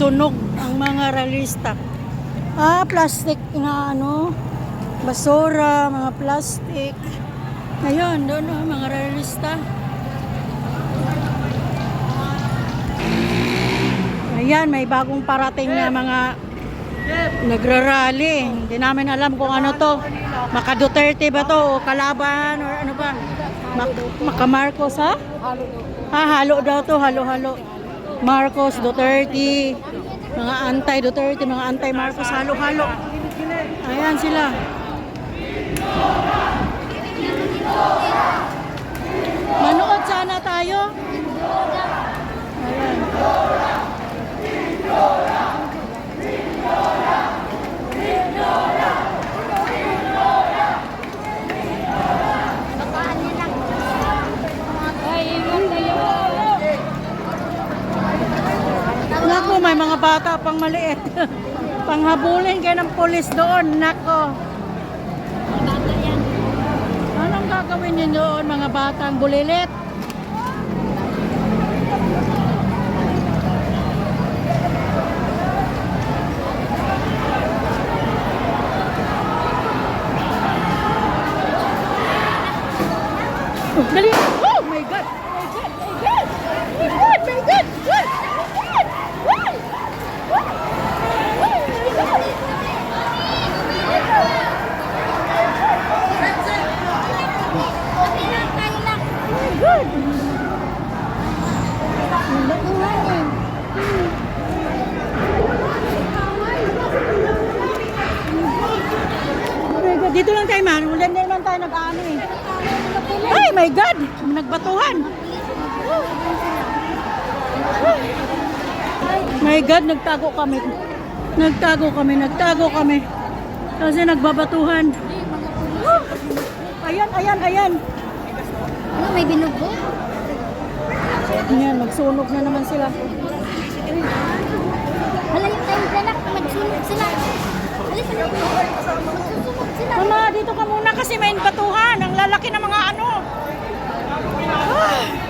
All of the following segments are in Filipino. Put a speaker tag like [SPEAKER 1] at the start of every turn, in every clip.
[SPEAKER 1] sunog ang mga realista. Ah, plastic na ano, basura, mga plastic. Ayun, doon oh, mga realista. Ayan, may bagong parating na mga nagrarally. Hindi namin alam kung ano to. Maka Duterte ba to o kalaban or ano ba? Mak Maka Marcos ha? Ah, halo daw to, halo-halo. Marcos, Duterte, mga anti-Duterte, mga anti-Marcos, halo-halo. Ayan sila. Manood sana tayo. Ayan. Naku, may mga bata pang maliit. Panghabulin kayo ng polis doon. Nako. Anong gagawin niyo doon, mga batang bulilit? Oh, dali! Oh my God! My God! My God! My God! My God! God! God! God! Good. Oh my God, Dito lang tayo man. Wala na naman tayo nag-ano eh. Ay, my God! Nagbatuhan. My God, nagtago kami. Nagtago kami, nagtago kami. Kasi nagbabatuhan. Ayan, ayan, ayan.
[SPEAKER 2] May binugo?
[SPEAKER 1] Ayan, magsunog na naman sila.
[SPEAKER 2] Hala yung time planak, magsunog sila. Alis na Magsusunog sila.
[SPEAKER 1] Mama, dito ka muna kasi may batuhan. Ang lalaki ng mga ano. Ah.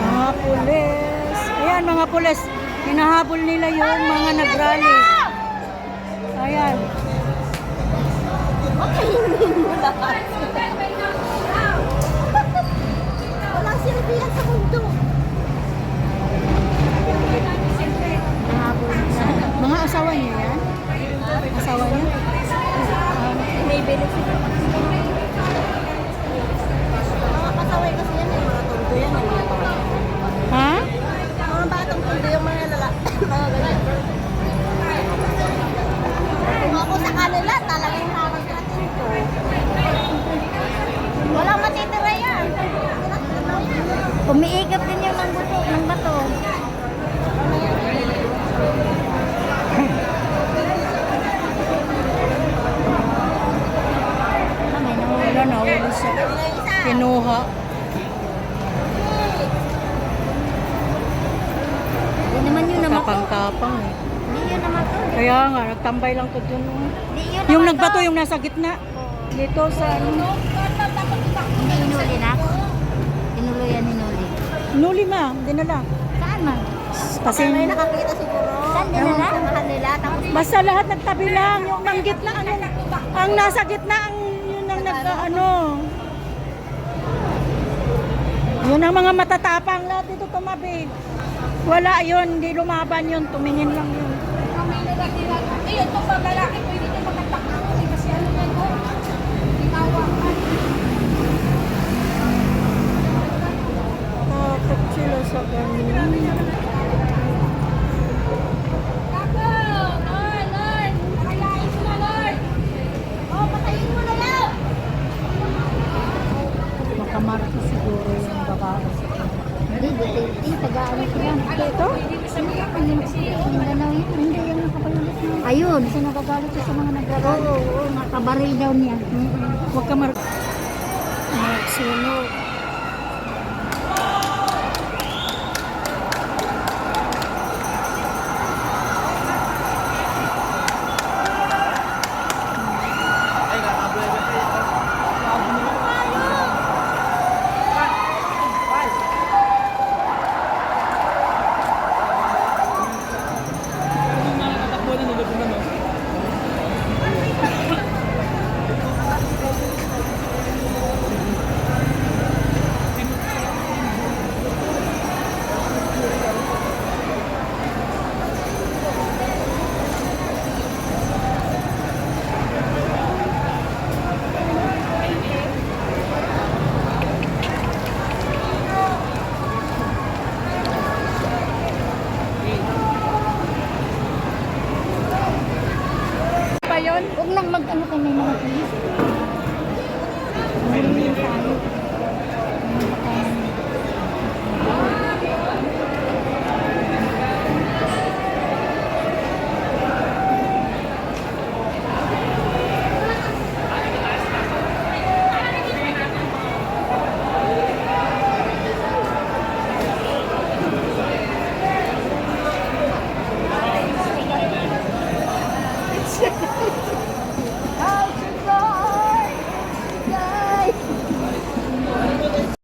[SPEAKER 1] Mga pulis. Ayan, mga pulis. Hinahabol nila yung mga nagrally. Ayan.
[SPEAKER 2] Walang silbihan sa mundo.
[SPEAKER 1] Mga asawa niya yan? Asawa niya?
[SPEAKER 2] May benefit. Mga kasaway kasi yan, eh, mga tondo yan. eh, mga bata.
[SPEAKER 1] Ha?
[SPEAKER 2] Mga batang tondo yung mga lala. mga ganyan. Kung ako sa kanila, talagang nakakatratin ko. Walang matitira yan. Umiikap din yung ng buto, ng bato.
[SPEAKER 1] Nawala na. Wala siya. Kinuha.
[SPEAKER 2] Hindi naman yun naman.
[SPEAKER 1] Tapang-tapang eh.
[SPEAKER 2] Hindi yun naman to.
[SPEAKER 1] Kaya nga, nagtambay lang to dun. oh.
[SPEAKER 2] Di yun
[SPEAKER 1] Yung
[SPEAKER 2] naman
[SPEAKER 1] nagbato,
[SPEAKER 2] to.
[SPEAKER 1] yung nasa gitna. Dito sa ano.
[SPEAKER 2] Hindi inuli na.
[SPEAKER 1] Nuli ma, dinala.
[SPEAKER 2] Saan man?
[SPEAKER 1] Kasi
[SPEAKER 2] nakakita siguro. Saan dinala? Sa mahal nila. Tapos
[SPEAKER 1] basta lahat nagtabi lang. Yung nang gitna, ano, ang nasa gitna, ang yun ang nag, ano. Yun ang mga matatapang lahat dito tumabi. Wala yun, hindi lumaban yun, tumingin lang yun.
[SPEAKER 3] Ayun, to pag lalaki po, hindi tayo magkatakbo eh, kasi ano yan po, tinawakan.
[SPEAKER 1] Takot sila sa ganyan.
[SPEAKER 3] Kako! Lord, Lord! Nakayain sila, Lord! Oh, patayin mo na yan!
[SPEAKER 1] Makamarko siguro yung babae.
[SPEAKER 2] Hindi, buti. Tagaan sila.
[SPEAKER 1] Ito?
[SPEAKER 2] Yung ganaw yun. Hindi yung nakapalulit na. Ayun. Kasi nagagalit sa mga nagraralo. Oo, oo. Nakabaril daw niya.
[SPEAKER 1] Huwag ka mar... Magsunog.